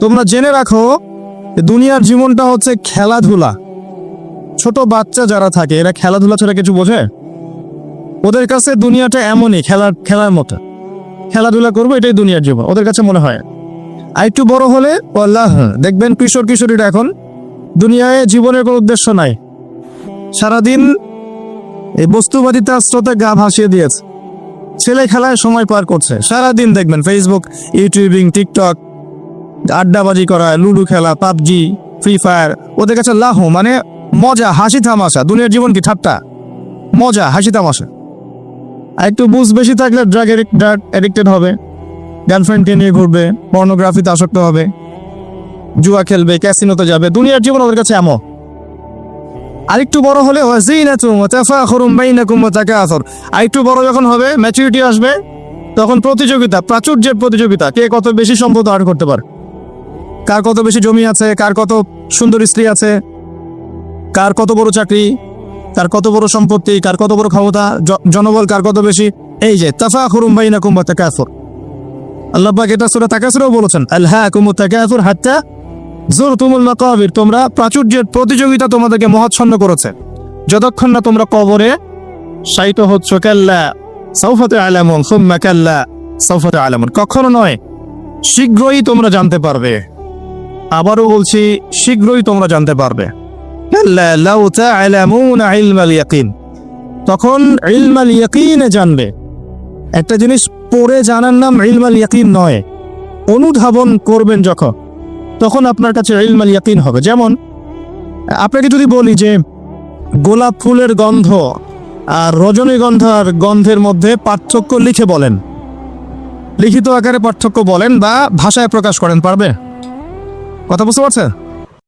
তোমরা জেনে রাখো দুনিয়ার জীবনটা হচ্ছে খেলাধুলা। ছোট বাচ্চা যারা থাকে, এরা খেলাধুলা ছাড়া কিছু বোঝে? ওদের কাছে দুনিয়াটা এমনই, খেলার খেলার মতো। খেলাধুলা করব, এটাই দুনিয়ার জীবন, ওদের কাছে মনে হয়। আর একটু বড় হলে আল্লাহ দেখবেন কিশোর কিশোরীরা এখন দুনিয়ায় জীবনের কোনো উদ্দেশ্য নাই। সারাদিন এই বস্তুবাদিতা স্রোতে গা ভাসিয়ে দিয়েছে। ছেলে খেলায় সময় পার করছে। সারাদিন দেখবেন ফেসবুক ইউটিউবিং টিকটক আড্ডাবাজি করা, লুডো খেলা, পাবজি ফ্রি ফায়ার ওদের কাছে লাহ মানে মজা, হাসি তামাশা, দুনিয়ার জীবন কি ঠাট্টা? মজা, হাসি তামাশা। আর একটু বুঝ বেশি থাকলে ড্রাগ ড্রাগ অ্যাডিক্টেড হবে গার্লফ্রেন্ডকে নিয়ে ঘুরবে পর্নোগ্রাফিতে আসক্ত হবে, জুয়া খেলবে ক্যাসিনোতে যাবে, দুনিয়ার জীবন ওদের কাছে এমন। আরেকটু বড় হলে আরেকটু বড় যখন হবে ম্যাচুরিটি আসবে, তখন প্রতিযোগিতা, প্রাচুর্যের প্রতিযোগিতা, কে কত বেশি সম্পদ আর্ন করতে পারে। কার কত বেশি জমি আছে, কার কত সুন্দর স্ত্রী আছে, কার কত বড় চাকরি, কার কত বড় সম্পত্তি, কার কত বড় ক্ষমতা জনবল কার কত বেশি, এই যে, তাফাখুরুম বাইনাকুম ওয়া তাকাসুর। আল্লাহ পাক এটা সূরা তাকাসুরেও বলেছেন, আলহাকুমু তাকাসুর হাত্তা জুরতুমুল মাকাবির, তোমরা প্রাচুর্যের প্রতিযোগিতা তোমাদেরকে মহাচ্ছন্ন করেছে। যতক্ষণ না তোমরা কবরে শায়িত হচ্ছ, কাল্লা সৌফতে আলামুন সুম্মা কাল্লা সৌফতে আলামুন কখনো নয়, শীঘ্রই তোমরা জানতে পারবে। আবারও বলছি, শীঘ্রই তোমরা জানতে পারবে। তখন ইলমাল ইয়াকিনে জানবে, একটা জিনিস পড়ে জানার নাম ইলমাল ইয়াকিন নয়, অনুধাবন করবেন যখন, তখন আপনার কাছে ইলমাল ইয়াকিন হবে। যেমন, আপনাকে যদি বলি যে, গোলাপ ফুলের গন্ধ আর রজনীগন্ধার গন্ধের মধ্যে পার্থক্য লিখে বলেন। লিখিত আকারে পার্থক্য বলেন বা ভাষায় প্রকাশ করেন, পারবে? কথা বুঝতে পারছেন?